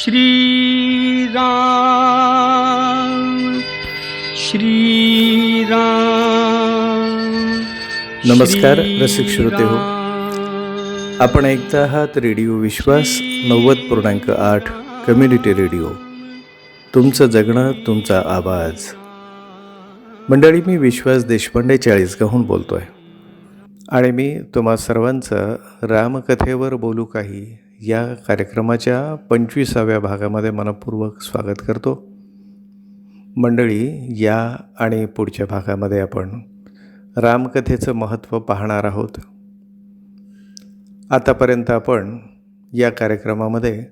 श्रीराम श्रीराम नमस्कार रसिक श्रोते हो। आपण ऐकता आहात रेडिओ विश्वास नव्वद पूर्णांक आठ कम्युनिटी रेडिओ. तुमचं जगणं तुमचा आवाज. मंडळी मी विश्वास देशपांडे चाळीसगाहून बोलतो आहे आणि मी तुम्हा सर्वांचं रामकथेवर बोलू काही या कार्यक्रमाच्या पंचवीसाव्या भागामध्ये मनपूर्वक स्वागत करतो. मंडळी या आणि पुढच्या भागामध्ये आपण रामकथेचं महत्त्व पाहणार आहोत. आतापर्यंत आपण या कार्यक्रमामध्ये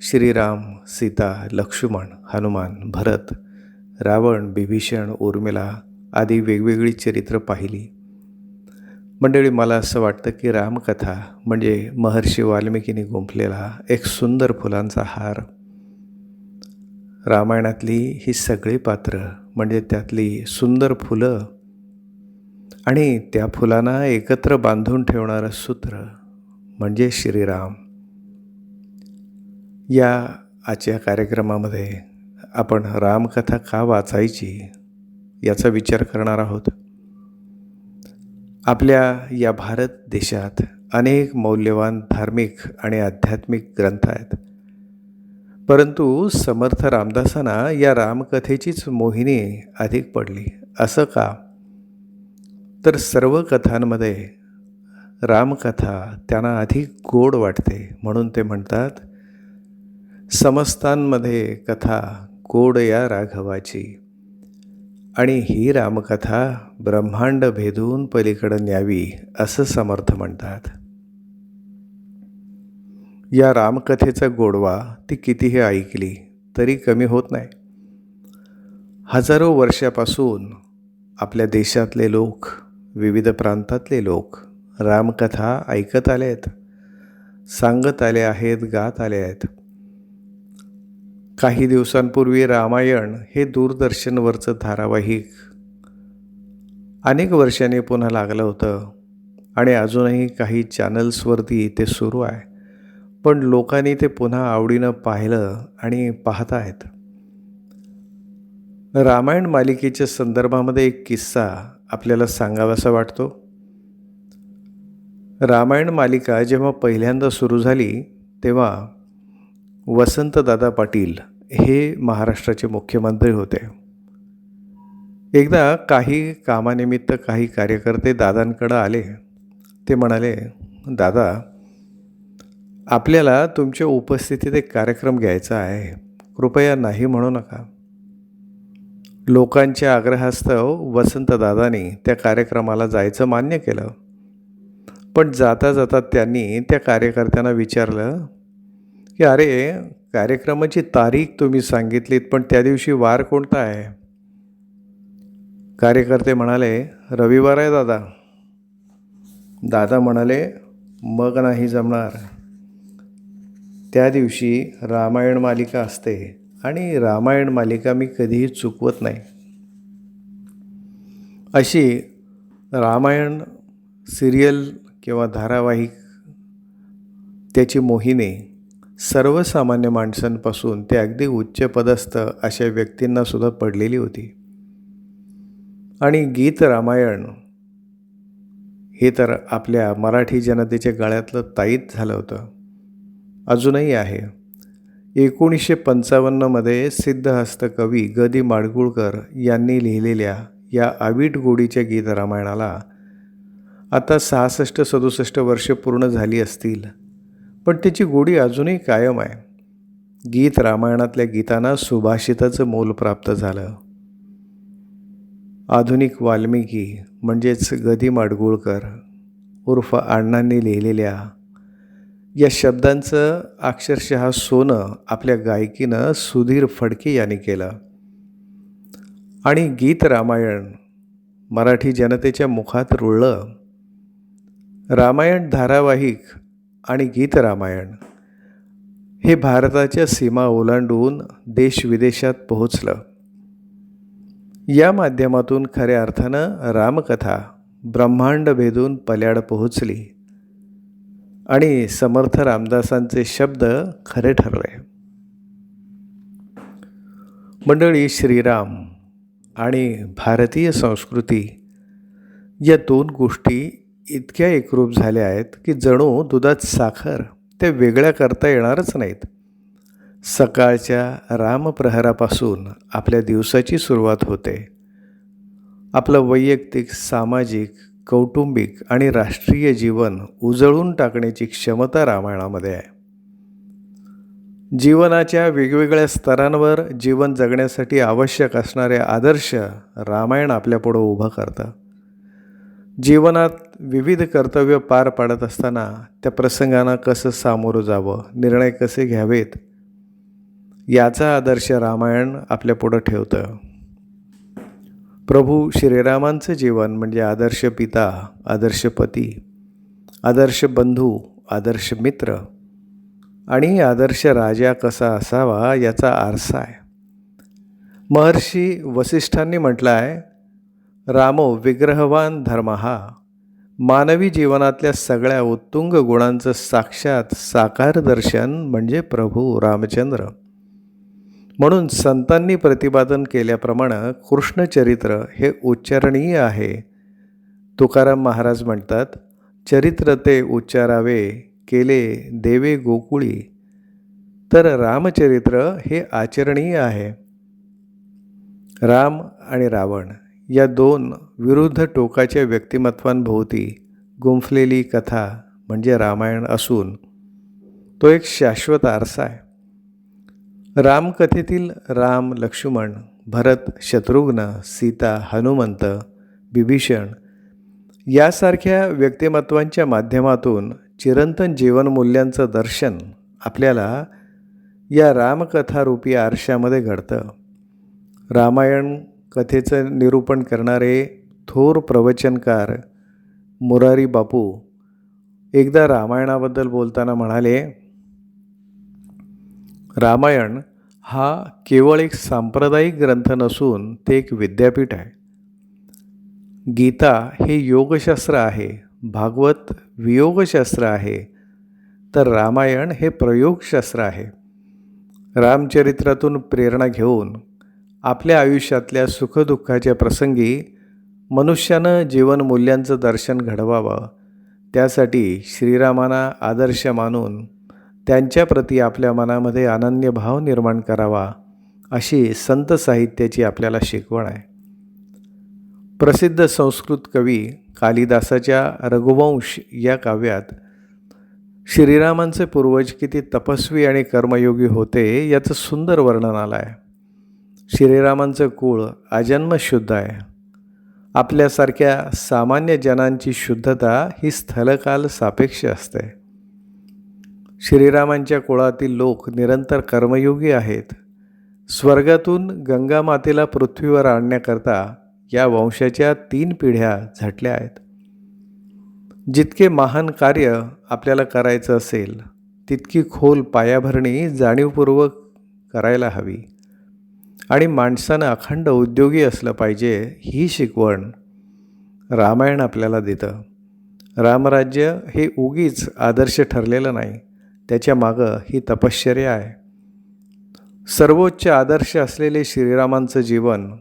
श्रीराम सीता लक्ष्मण हनुमान भरत रावण बिभीषण उर्मिला आदी वेगवेगळी चरित्र पाहिली. मंडळी मला असं वाटतं की रामकथा म्हणजे महर्षी वाल्मिकीने गुंफलेला एक सुंदर फुलांचा हार. रामायणातली ही सगळी पात्र म्हणजे त्यातली सुंदर फुलं आणि त्या फुलांना एकत्र बांधून ठेवणारं सूत्र म्हणजे श्रीराम. या आजच्या कार्यक्रमामध्ये आपण रामकथा का वाचायची याचा विचार करणार आहोत. आपल्या या भारत देशात अनेक मौल्यवान धार्मिक आणि आध्यात्मिक ग्रंथ आहेत. परंतु समर्थ रामदासांना या रामकथेचीच मोहिनी अधिक पडली. असं का? तर सर्व कथांमध्ये रामकथा त्यांना अधिक गोड वाटते म्हणून ते म्हणतात समस्तांमध्ये कथा गोड या राघवाची. आणि ही रामकथा ब्रह्मांड भेदून पलीकडं न्यावी असं समर्थ म्हणतात. या रामकथेचा गोडवा ती कितीही ऐकली तरी कमी होत नाही. हजारो वर्षापासून आपल्या देशातले लोक विविध प्रांतातले लोक रामकथा ऐकत आले आहेत सांगत आले आहेत गात आले आहेत. काही दिवसांपूर्वी रामायण हे दूरदर्शनवरचं धारावाहिक. अनेक वर्षांनी पुन्हा लागलं होतं आणि अजूनही काही चॅनल्सवरती ते सुरू आहे. पण लोकांनी ते पुन्हा आवडीनं पाहिलं आणि पाहत आहेत. रामायण मालिकेच्या संदर्भामध्ये एक किस्सा आपल्याला सांगावासा वाटतो. रामायण मालिका जेव्हा पहिल्यांदा सुरू झाली तेव्हा वसंतदादा पाटील हे महाराष्ट्राचे मुख्यमंत्री होते. एकदा काही कामानिमित्त काही कार्यकर्ते दादांकडं आले. ते म्हणाले दादा आपल्याला तुमच्या उपस्थितीत एक कार्यक्रम घ्यायचा आहे. कृपया नाही म्हणू नका. लोकांच्या आग्रहास्तव वसंतदादांनी त्या कार्यक्रमाला जायचं मान्य केलं. पण जाता जाता त्यांनी त्या कार्यकर्त्यांना विचारलं की अरे कार्यक्रमाची तारीख तुम्ही सांगितलीत पण त्या दिवशी वार कोणता आहे? कार्यकर्ते म्हणाले रविवार आहे दादा. दादा म्हणाले मग नाही जमणार. त्या दिवशी रामायण मालिका असते आणि रामायण मालिका मी कधीही चुकवत नाही. अशी रामायण सिरियल किंवा धारावाहिक त्याची मोहिनी सर्वसामान्य माणसांपासून ते अगदी उच्चपदस्थ अशा व्यक्तींनासुद्धा पडलेली होती. आणि गीत रामायण हे तर आपल्या मराठी जनतेच्या गळ्यातलं ताईत झालं होतं. अजूनही आहे. एकोणीसशे पंचावन्नमध्ये सिद्धहस्त कवी ग दी माडगुळकर यांनी लिहिलेल्या या आवीट गोडीच्या गीत रामायणाला आता सहासष्ट सदुसष्ट वर्ष पूर्ण झाली असतील. पण त्याची गोडी अजूनही कायम आहे. गीत रामायणातल्या गीतांना सुभाषिताचं मोल प्राप्त झालं. आधुनिक वाल्मिकी म्हणजेच गदी माडगुळकर उर्फ अण्णांनी लिहिलेल्या या शब्दांचं अक्षरशः सोनं आपल्या गायकीनं सुधीर फडके यांनी केलं. आणि गीत रामायण मराठी जनतेच्या मुखात रुळलं. रामायण धारावाहिक आणि गीतरामायण हे भारताच्या सीमा ओलांडून देशविदेशात पोहोचलं. या माध्यमातून खऱ्या अर्थानं रामकथा ब्रह्मांड भेदून पल्याड पोहोचली आणि समर्थ रामदासांचे शब्द खरे ठरले. मंडळी श्रीराम आणि भारतीय संस्कृती या दोन गोष्टी इतक्या एकरूप झाल्या आहेत की जणू दुधात साखर त्या वेगळ्या करता येणारच नाहीत. सकाळच्या रामप्रहरापासून आपल्या दिवसाची सुरुवात होते. आपलं वैयक्तिक सामाजिक कौटुंबिक आणि राष्ट्रीय जीवन उजळून टाकण्याची क्षमता रामायणामध्ये आहे. जीवनाच्या वेगवेगळ्या स्तरांवर जीवन जगण्यासाठी आवश्यक असणारे आदर्श रामायण आपल्यापुढं उभं करतं. जीवनात विविध कर्तव्य पार पाडत असताना त्या प्रसंगांना कसं सामोरं जावं निर्णय कसे घ्यावेत याचा आदर्श रामायण आपल्यापुढं ठेवतं. प्रभू श्रीरामांचं जीवन म्हणजे आदर्श पिता आदर्श पती आदर्श बंधू आदर्श मित्र आणि आदर्श राजा कसा असावा याचा आरसा आहे. महर्षी वसिष्ठांनी म्हटलं आहे रामो विग्रहवान धर्म हा मानवी जीवनातल्या सगळ्या उत्तुंग गुणांचं साक्षात साकार दर्शन म्हणजे प्रभू रामचंद्र. म्हणून संतांनी प्रतिपादन केल्याप्रमाणे कृष्णचरित्र हे उच्चारणीय आहे. तुकाराम महाराज म्हणतात चरित्र ते उच्चारावे केले देवे गोकुळी. तर रामचरित्र हे आचरणीय आहे. राम आणि रावण. या दोन विरुद्ध टोकाच्या व्यक्तिमत्वांभोवती गुंफलेली कथा म्हणजे रामायण असून तो एक शाश्वत आरसा आहे. रामकथेतील राम लक्ष्मण भरत शत्रुघ्न सीता हनुमंत बिभीषण यासारख्या व्यक्तिमत्वांच्या माध्यमातून चिरंतन जीवनमूल्यांचं दर्शन आपल्याला या रामकथारूपी आरशामध्ये घडतं. रामायण कथेचं निरूपण करणारे थोर प्रवचनकार मुरारी बापू एकदा रामायणाबद्दल बोलताना म्हणाले रामायण हा केवळ एक सांप्रदायिक ग्रंथ नसून ते एक विद्यापीठ आहे. गीता हे योगशास्त्र आहे भागवत वियोगशास्त्र आहे तर रामायण हे प्रयोगशास्त्र आहे. रामचरित्रातून प्रेरणा घेऊन आपल्या आयुष्यातल्या सुखदुःखाच्या प्रसंगी मनुष्यानं जीवनमूल्यांचं दर्शन घडवावं. त्यासाठी श्रीरामांना आदर्श मानून त्यांच्याप्रती आपल्या मनामध्ये अनन्य भाव निर्माण करावा अशी संत साहित्याची आपल्याला शिकवण आहे. प्रसिद्ध संस्कृत कवी कालिदासाच्या रघुवंश या काव्यात श्रीरामांचे पूर्वज किती तपस्वी आणि कर्मयोगी होते याचं सुंदर वर्णन आलं आहे श्रीरामांचं कुळ अजन्म शुद्ध आहे. आपल्यासारख्या सामान्य जनांची शुद्धता ही स्थलकाल सापेक्ष असते. श्रीरामांच्या कुळातील लोक निरंतर कर्मयोगी आहेत. स्वर्गातून गंगामातेला पृथ्वीवर आणण्याकरता या वंशाच्या तीन पिढ्या झटल्या आहेत. जितके महान कार्य आपल्याला करायचं असेल तितकी खोल पायाभरणी जाणीवपूर्वक करायला हवी. आणि माणसानं अखंड उद्योगी असलं पाहिजे ही शिकवण रामायण आपल्याला देतं. रामराज्य हे उगीच आदर्श ठरलेलं नाही. त्याच्या मागं ही तपश्चर्या आहे. सर्वोच्च आदर्श असलेले श्रीरामांचं जीवन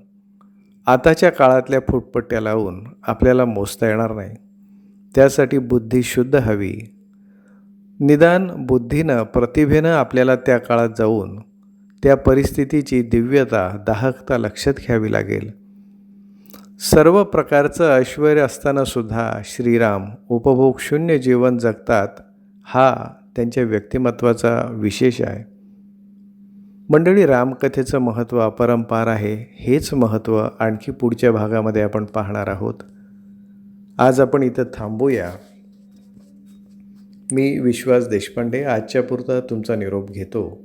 आताच्या काळातल्या फुटपट्ट्या लावून आपल्याला मोजता येणार नाही. त्यासाठी बुद्धी शुद्ध हवी. निदान बुद्धीनं प्रतिभेनं आपल्याला त्या काळात जाऊन त्या परिस्थितीची दिव्यता दाहकता लक्षात घ्यावी लागेल. सर्व प्रकारचं ऐश्वर असतानासुद्धा श्रीराम उपभोगशून्य जीवन जगतात हा त्यांच्या व्यक्तिमत्वाचा विशेष आहे. मंडळी रामकथेचं महत्त्व अपरंपार आहे हेच महत्त्व आणखी पुढच्या भागामध्ये आपण पाहणार आहोत. आज आपण इथं थांबूया. मी विश्वास देशपांडे आजच्या पुरता तुमचा निरोप घेतो.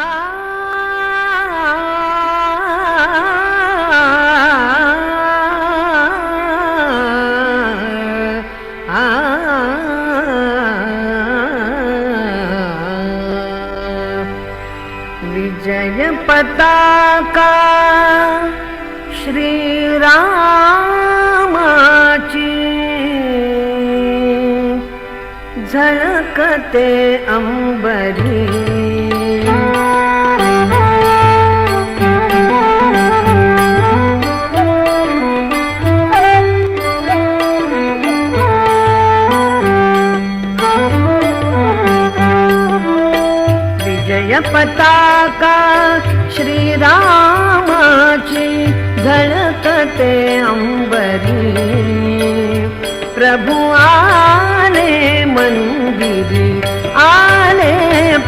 ते अंबरी. विजय पता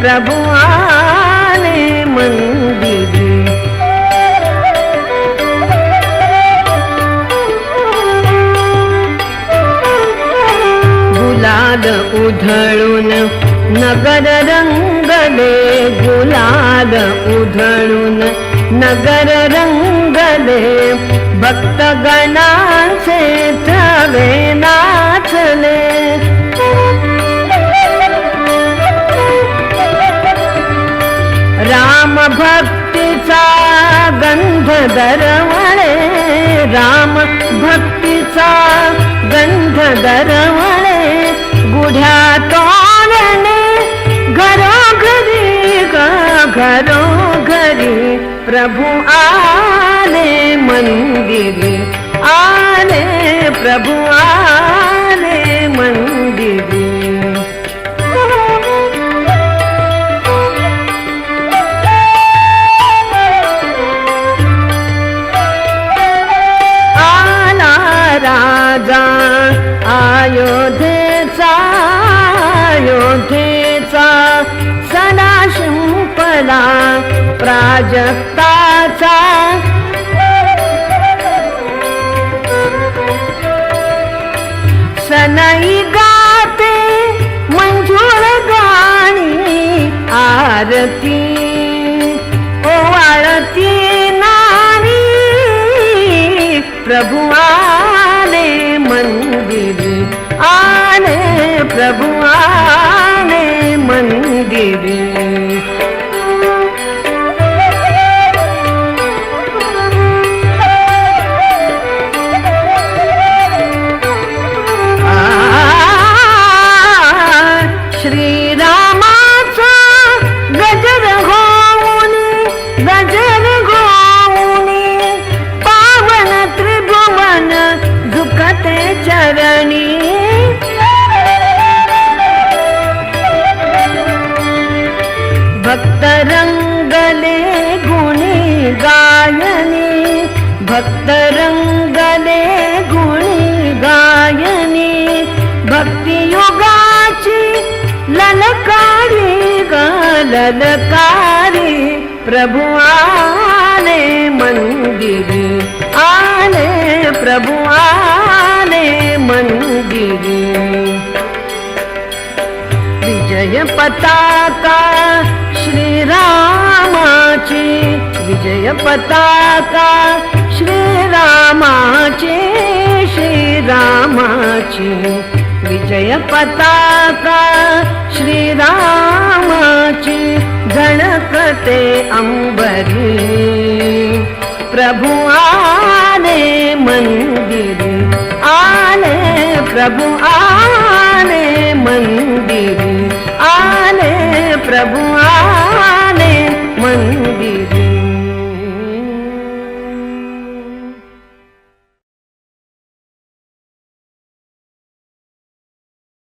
प्रभु आले मंदिरी. गुलाल उधळून नगर रंगले गुलाल उधळून नगर रंगले भक्त थवेना भक्तीचा गंध दरवळे राम भक्तीचा गंध दरवळे गुढ्या तोरणे घरोघरी ग घरोघरी प्रभु आले मंदिरी आले प्रभु आले मंदिरी अयोध्येचा अयोध्येचा सदा शिंपला प्राजक्ताचा. सनई गाते मंजूर गाणी आरती ओवाळती नारी प्रभु प्रभु आले मंदिरी आले प्रभु आले मंदिरी। विजय पताका श्रीरामाची विजय पताका श्रीरामाची श्रीरामाची। विजय पताका श्रीरामाची ते अंबरी. प्रभु आले मंदिर आने प्रभु आले मंदिर आने प्रभु